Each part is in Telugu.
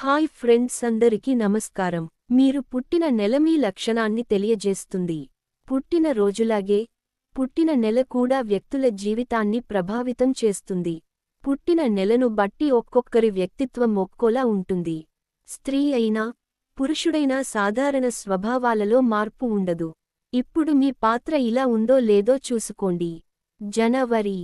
హాయ్ ఫ్రెండ్స్ అందరికీ నమస్కారం. మీరు పుట్టిన నెల మీ లక్షణాన్ని తెలియజేస్తుంది. పుట్టిన రోజులాగే పుట్టిన నెల కూడా వ్యక్తుల జీవితాన్ని ప్రభావితం చేస్తుంది. పుట్టిన నెలను బట్టి ఒక్కొక్కరి వ్యక్తిత్వం ఒక్కోలా ఉంటుంది. స్త్రీ అయినా పురుషుడైనా సాధారణ స్వభావాలలో మార్పు ఉండదు. ఇప్పుడు మీ పాత్ర ఇలా ఉందో లేదో చూసుకోండి. జనవరి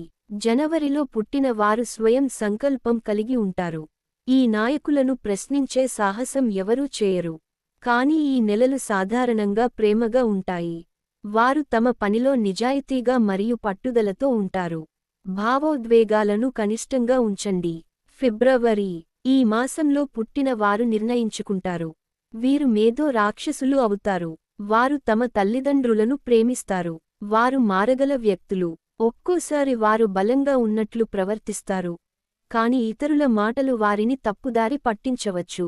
జనవరిలో పుట్టిన వారు స్వయం సంకల్పం కలిగి ఉంటారు. ఈ నాయకులను ప్రశ్నించే సాహసం ఎవరూ చేయరు. కాని ఈ నెలలు సాధారణంగా ప్రేమగా ఉంటాయి. వారు తమ పనిలో నిజాయితీగా మరియు పట్టుదలతో ఉంటారు. భావోద్వేగాలను కనిష్టంగా ఉంచండి. ఫిబ్రవరి ఈ మాసంలో పుట్టిన వారు నిర్ణయించుకుంటారు. వీరు మేధో రాక్షసులు అవుతారు. వారు తమ తల్లిదండ్రులను ప్రేమిస్తారు. వారు మారగల వ్యక్తులు. ఒక్కోసారి వారు బలంగా ఉన్నట్లు ప్రవర్తిస్తారు. కాని ఇతరుల మాటలు వారిని తప్పుదారి పట్టించవచ్చు.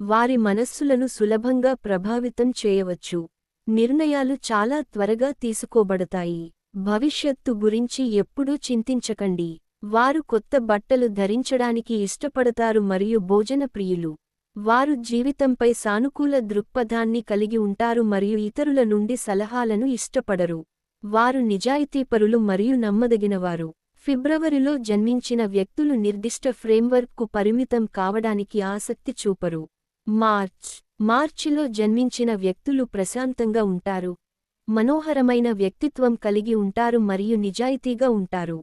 వారి మనస్సులను సులభంగా ప్రభావితం చేయవచ్చు. నిర్ణయాలు చాలా త్వరగా తీసుకోబడతాయి. భవిష్యత్తు గురించి ఎప్పుడూ చింతించకండి. వారు కొత్త బట్టలు ధరించడానికి ఇష్టపడతారు మరియు భోజన ప్రియులు. వారు జీవితంపై సానుకూల దృక్పథాన్ని కలిగి ఉంటారు మరియు ఇతరుల నుండి సలహాలను ఇష్టపడరు. వారు నిజాయితీపరులు మరియు నమ్మదగినవారు. ఫిబ్రవరిలో జన్మించిన వ్యక్తులు నిర్దిష్ట ఫ్రేమ్వర్క్కు పరిమితం కావడానికి ఆసక్తి చూపరు. మార్చ్. మార్చిలో జన్మించిన వ్యక్తులు ప్రశాంతంగా ఉంటారు. మనోహరమైన వ్యక్తిత్వం కలిగి ఉంటారు మరియు నిజాయితీగా ఉంటారు.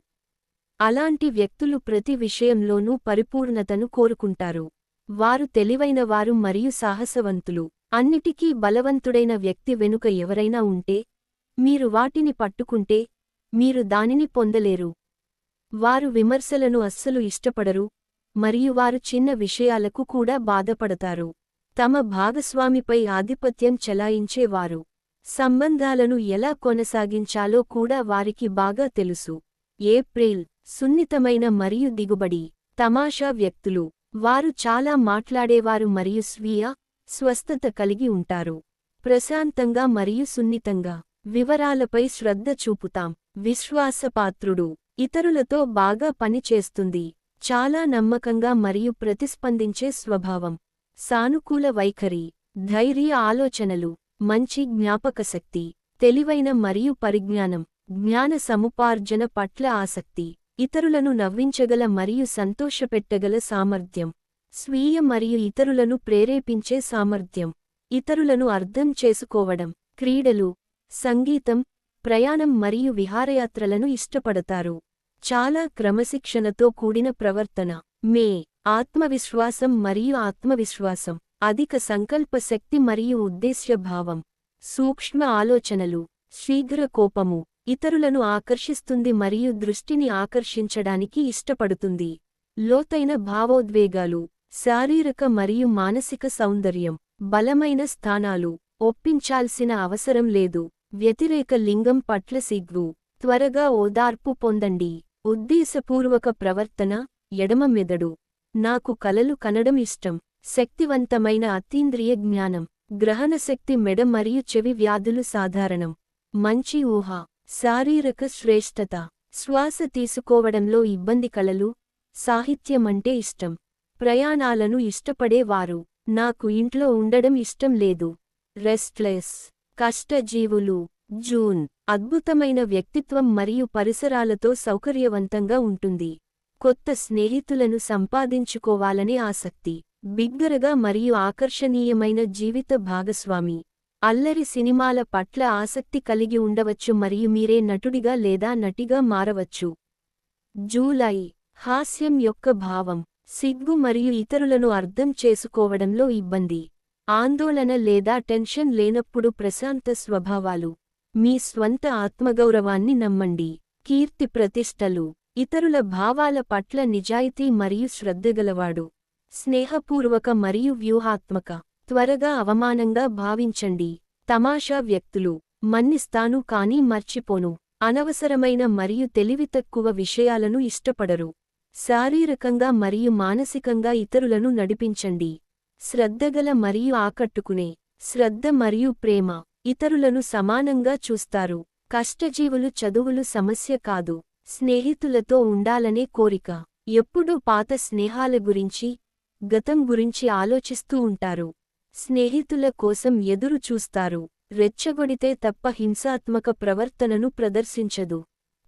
అలాంటి వ్యక్తులు ప్రతి విషయంలోనూ పరిపూర్ణతను కోరుకుంటారు. వారు తెలివైనవారు మరియు సాహసవంతులు. అన్నిటికీ బలవంతుడైన వ్యక్తి వెనుక ఎవరైనా ఉంటే మీరు వాటిని పట్టుకుంటే మీరు దానిని పొందలేరు. వారు విమర్శలను అస్సలు ఇష్టపడరు మరియు వారు చిన్న విషయాలకు కూడా బాధపడతారు. తమ భాగస్వామిపై ఆధిపత్యం చెలాయించేవారు. సంబంధాలను ఎలా కొనసాగించాలో కూడా వారికి బాగా తెలుసు. ఏప్రిల్ సున్నితమైన మరియు దిగుబడి తమాషా వ్యక్తులు. వారు చాలా మాట్లాడేవారు మరియు స్వీయ స్వస్థత కలిగి ఉంటారు. ప్రశాంతంగా మరియు సున్నితంగా. వివరాలపై శ్రద్ధ చూపుతాం. విశ్వాసపాత్రుడు. ఇతరులతో బాగా పనిచేస్తుంది చాలా నమ్మకంగా మరియు ప్రతిస్పందించే స్వభావం. సానుకూల వైఖరి ధైర్య ఆలోచనలు మంచి జ్ఞాపకశక్తి తెలివైన మరియు పరిజ్ఞానం జ్ఞాన సముపార్జన పట్ల ఆసక్తి ఇతరులను నవ్వించగల మరియు సంతోషపెట్టగల సామర్థ్యం స్వీయ మరియు ఇతరులను ప్రేరేపించే సామర్థ్యం ఇతరులను అర్థం చేసుకోవడం క్రీడలు సంగీతం ప్రయాణం మరియు విహారయాత్రలను ఇష్టపడతారు. చాలా క్రమశిక్షణతో కూడిన ప్రవర్తన. మే ఆత్మవిశ్వాసం మరియు ఆత్మవిశ్వాసం అధిక సంకల్ప శక్తి మరియు ఉద్దేశ్యభావం సూక్ష్మ ఆలోచనలు శీఘ్ర కోపము ఇతరులను ఆకర్షిస్తుంది మరియు దృష్టిని ఆకర్షించడానికి ఇష్టపడుతుంది. లోతైన భావోద్వేగాలు శారీరక మరియు మానసిక సౌందర్యం బలమైన స్థానాలు ఒప్పించాల్సిన అవసరం లేదు. వ్యతిరేక లింగం పట్ల సిగ్గు త్వరగా ఓదార్పు పొందండి. ఉద్దేశపూర్వక ప్రవర్తన ఎడమ మెదడు. నాకు కలలు కనడం ఇష్టం. శక్తివంతమైన అతీంద్రియ జ్ఞానం. గ్రహణశక్తి మెడ మరియు చెవి వ్యాధులు సాధారణం. మంచి ఊహ. శారీరక శ్రేష్టత. శ్వాస తీసుకోవడంలో ఇబ్బంది కలలు. సాహిత్యమంటే ఇష్టం. ప్రయాణాలను ఇష్టపడేవారు నాకు ఇంట్లో ఉండడం ఇష్టం లేదు. రెస్ట్లెస్ కష్టజీవులు. జూన్. అద్భుతమైన వ్యక్తిత్వం మరియు పరిసరాలతో సౌకర్యవంతంగా ఉంటుంది. కొత్త స్నేహితులను సంపాదించుకోవాలనే ఆసక్తి బిగ్గరగా మరియు ఆకర్షణీయమైన జీవిత భాగస్వామి. అల్లరి సినిమాల పట్ల ఆసక్తి కలిగి ఉండవచ్చు మరియు మీరే నటుడిగా లేదా నటిగా మారవచ్చు. జూలై హాస్యం యొక్క భావం సిగ్గు మరియు ఇతరులను అర్థం చేసుకోవడంలో ఇబ్బంది ఆందోళన లేదా టెన్షన్ లేనప్పుడు ప్రశాంత స్వభావాలు. మీ స్వంత ఆత్మగౌరవాన్ని నమ్మండి. కీర్తి ప్రతిష్టలు ఇతరుల భావాల పట్ల నిజాయితీ మరియు శ్రద్ధగలవాడు స్నేహపూర్వక మరియు వ్యూహాత్మక త్వరగా అవమానంగా భావించండి. తమాషా వ్యక్తులు మన్నిస్తాను కానీ మర్చిపోను. అనవసరమైన మరియు తెలివితక్కువ విషయాలను ఇష్టపడరు. శారీరకంగా మరియు మానసికంగా ఇతరులను నడిపించండి. శ్రద్ధగల మరియు ఆకట్టుకునే శ్రద్ధ మరియు ప్రేమ. ఇతరులను సమానంగా చూస్తారు. కష్టజీవులు చదువులు సమస్య కాదు. స్నేహితులతో ఉండాలనే కోరిక. ఎప్పుడూ పాత స్నేహాల గురించి గతం గురించి ఆలోచిస్తూ ఉంటారు. స్నేహితుల కోసం ఎదురు చూస్తారు. రెచ్చగొడితే తప్ప హింసాత్మక ప్రవర్తనను ప్రదర్శించదు.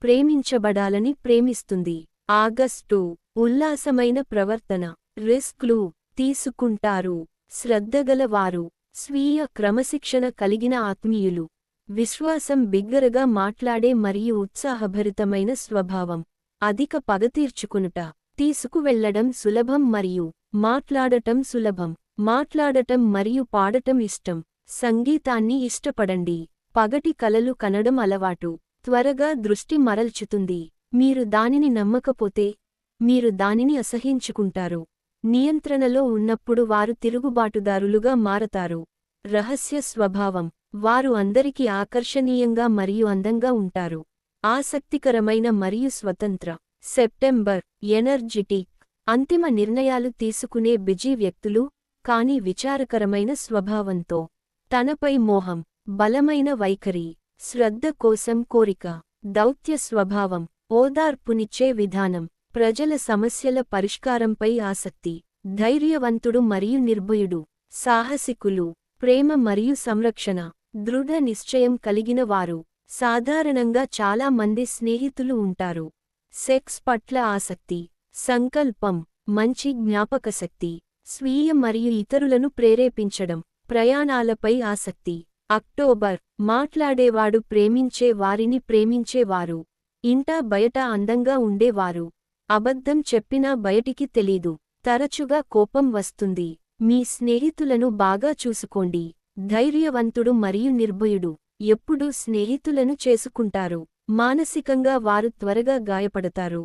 ప్రేమించబడాలని ప్రేమిస్తుంది. ఆగస్టు ఉల్లాసమైన ప్రవర్తన. రిస్క్లు తీసుకుంటారు. శ్రద్ధగలవారు. స్వీయ క్రమశిక్షణ కలిగిన ఆత్మీయులు. విశ్వాసం బిగ్గరగా మాట్లాడే మరియు ఉత్సాహభరితమైన స్వభావం. అధిక పగ తీర్చుకునుట. తీసుకువెళ్ళడం సులభం మరియు మాట్లాడటం సులభం. మాట్లాడటం మరియు పాడటం ఇష్టం. సంగీతాన్ని ఇష్టపడండి. పగటి కలలు కనడం అలవాటు. త్వరగా దృష్టి మరల్చుతుంది. మీరు దానిని నమ్మకపోతే మీరు దానిని అసహించుకుంటారు. నియంత్రణలో ఉన్నప్పుడు వారు తిరుగుబాటుదారులుగా మారతారు. రహస్య స్వభావం. వారు అందరికీ ఆకర్షణీయంగా మరియు అందంగా ఉంటారు. ఆసక్తికరమైన మరియు స్వతంత్ర. సెప్టెంబర్. ఎనర్జిటిక్. అంతిమ నిర్ణయాలు తీసుకునే బిజీ వ్యక్తులు కాని విచారకరమైన స్వభావంతో. తనపై మోహం. బలమైన వైఖరి. శ్రద్ధ కోసం కోరిక. దౌత్య స్వభావం. ఓదార్పునిచ్చే విధానం. ప్రజల సమస్యల పరిష్కారంపై ఆసక్తి ధైర్యవంతుడు మరియు నిర్భయుడు సాహసికులు ప్రేమ మరియు సంరక్షణ దృఢ నిశ్చయం కలిగిన వారు సాధారణంగా చాలా మంది స్నేహితులు ఉంటారు. సెక్స్ పట్ల ఆసక్తి సంకల్పం మంచి జ్ఞాపకశక్తి స్వీయ మరియు ఇతరులను ప్రేరేపించడం ప్రయాణాలపై ఆసక్తి. అక్టోబర్ మాట్లాడేవాడు ప్రేమించే వారిని ప్రేమించేవారు. ఇంటా బయట అందంగా ఉండేవారు. అబద్ధం చెప్పినా బయటికి తెలీదు. తరచుగా కోపం వస్తుంది. మీ స్నేహితులను బాగా చూసుకోండి. ధైర్యవంతుడు మరియు నిర్భయుడు. ఎప్పుడూ స్నేహితులను చేసుకుంటారు. మానసికంగా వారు త్వరగా గాయపడతారు.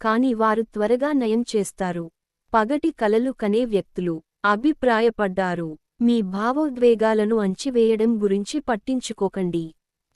కాని వారు త్వరగా నయం చేస్తారు. పగటి కలలు కనే వ్యక్తులు అభిప్రాయపడ్డారు. మీ భావోద్వేగాలను అంచివేయడం గురించి పట్టించుకోకండి.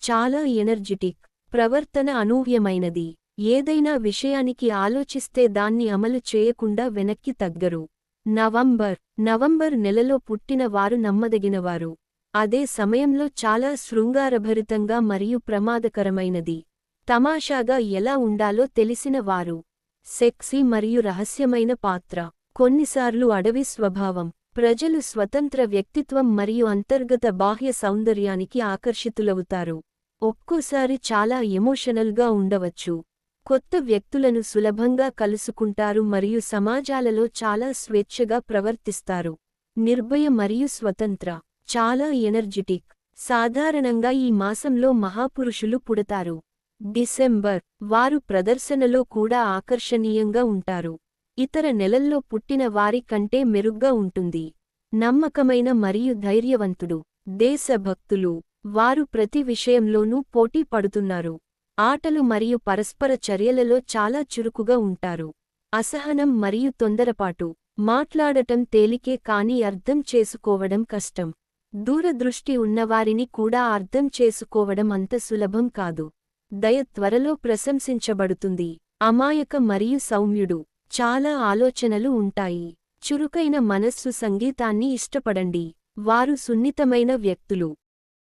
చాలా ఎనర్జిటిక్. ప్రవర్తన అనూహ్యమైనది. ఏదైనా విషయానికి ఆలోచిస్తే దాన్ని అమలు చేయకుండా వెనక్కి తగ్గరు. నవంబర్. నవంబర్ నెలలో పుట్టిన వారు నమ్మదగినవారు. అదే సమయంలో చాలా శృంగారభరితంగా మరియు ప్రమాదకరమైనది. తమాషాగా ఎలా ఉండాలో తెలిసిన వారు. సెక్సీ మరియు రహస్యమైన పాత్ర. కొన్నిసార్లు అడవి స్వభావం. ప్రజలు స్వతంత్ర వ్యక్తిత్వం మరియు అంతర్గత బాహ్య సౌందర్యానికి ఆకర్షితులవుతారు. ఒక్కోసారి చాలా ఎమోషనల్గా ఉండవచ్చు. కొత్త వ్యక్తులను సులభంగా కలుసుకుంటారు మరియు సమాజాలలో చాలా స్వేచ్ఛగా ప్రవర్తిస్తారు. నిర్భయ మరియు స్వతంత్ర చాలా ఎనర్జిటిక్ సాధారణంగా ఈ మాసంలో మహాపురుషులు పుడతారు. డిసెంబర్ వారు ప్రదర్శనలో కూడా ఆకర్షణీయంగా ఉంటారు. ఇతర నెలల్లో పుట్టిన వారి కంటే మెరుగ్గా ఉంటుంది. నమ్మకమైన మరియు ధైర్యవంతుడు దేశభక్తులు వారు ప్రతి విషయంలోనూ పోటీ పడుతున్నారు. ఆటలు మరియు పరస్పర చర్యలలో చాలా చురుకుగా ఉంటారు. అసహనం మరియు తొందరపాటు మాట్లాడటం తేలికే కాని అర్థం చేసుకోవడం కష్టం. దూరదృష్టి ఉన్నవారిని కూడా అర్థం చేసుకోవడం అంత సులభం కాదు. దయ త్వరలో ప్రశంసించబడుతుంది. అమాయక మరియు సౌమ్యుడు చాలా ఆలోచనలు ఉంటాయి. చురుకైన మనస్సు సంగీతాన్ని ఇష్టపడండి. వారు సున్నితమైన వ్యక్తులు.